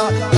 야